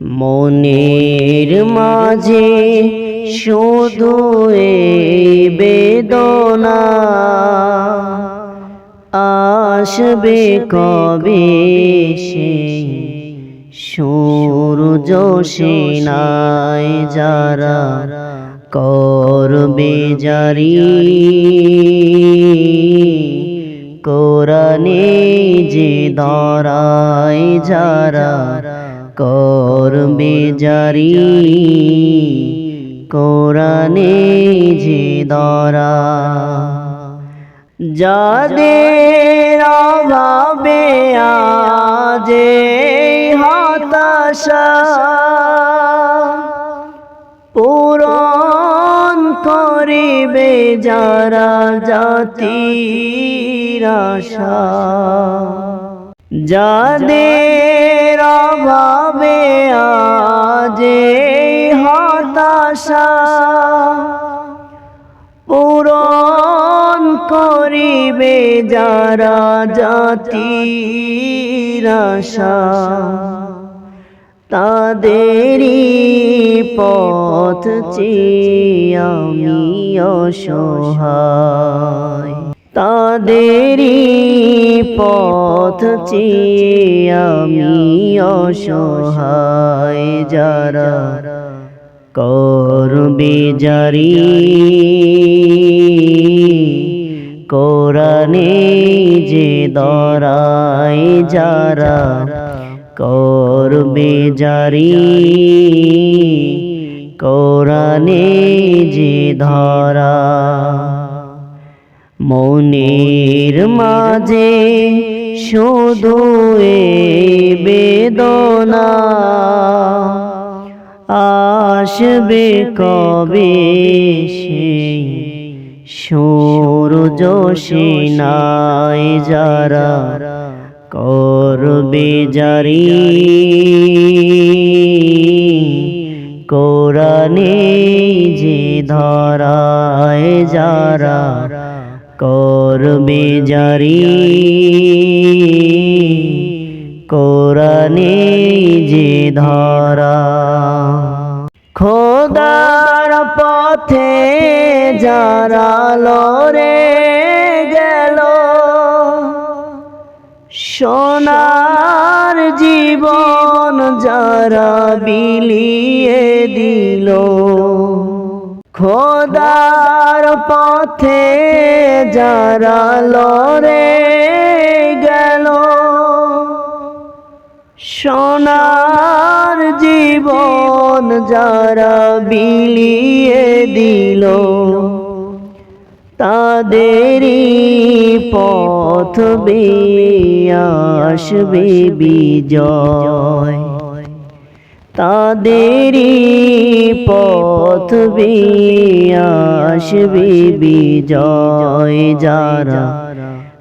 মনের মাঝে শুধু বেদনা আসবে কবে সে? সূর্য সেনায় যারা করবে জারি। কোরআনে যে দরায় যারা করবে জারি কোরআনে যে দরা যাদের অভাবে আজে হতাশা করিবে যারা জাতির আশা। যাদের অভাবে আজে হতাশা পূরণ করিবে যারা জাতির আশা। তাদেরই পথ আমি অসহায়। তাদেরই পথ আমি অসহায়। যারা করবে জারি কোরআনে যে দরায় যারা করবে জারি কোরআনে যে ধরা মনের মাঝে শুধু বেদনা আসবে কবে সেই সূর্য সেনায় যারা করবে জারি। কোরআনে যে ধরায় যারা করবে জারি। কোরআনে যে ধরা। খোদার পথে যারা লরে গেল সোনার জীবন যারা বিলিয়ে দিল। খোদার পথে যারা লরে গেল সোনার জীবন যারা বিলিয়ে দিল, তাদেরই পথ বেয়ে আসবে বিজয়। তাদেরই পথ বেয়ে আসবে বিজয়, যারা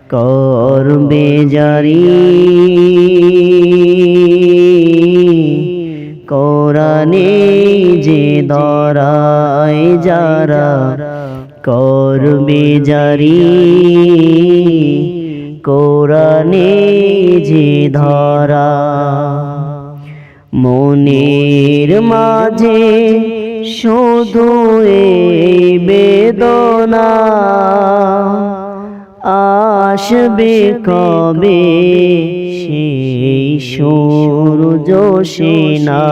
করবে জারি দরায় যারা করবে জারি, কোরআনে যে ধরা, মনের মাঝে শুধু বেদনা আসবে কবে? সেই সূর্য সেনা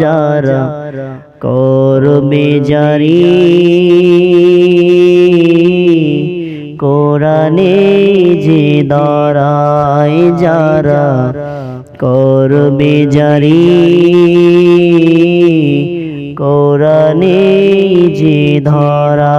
যারা করবে জারি। কোরআনে যে দাঁড়ায় যারা করবে জারি। কোরআনে যে ধরা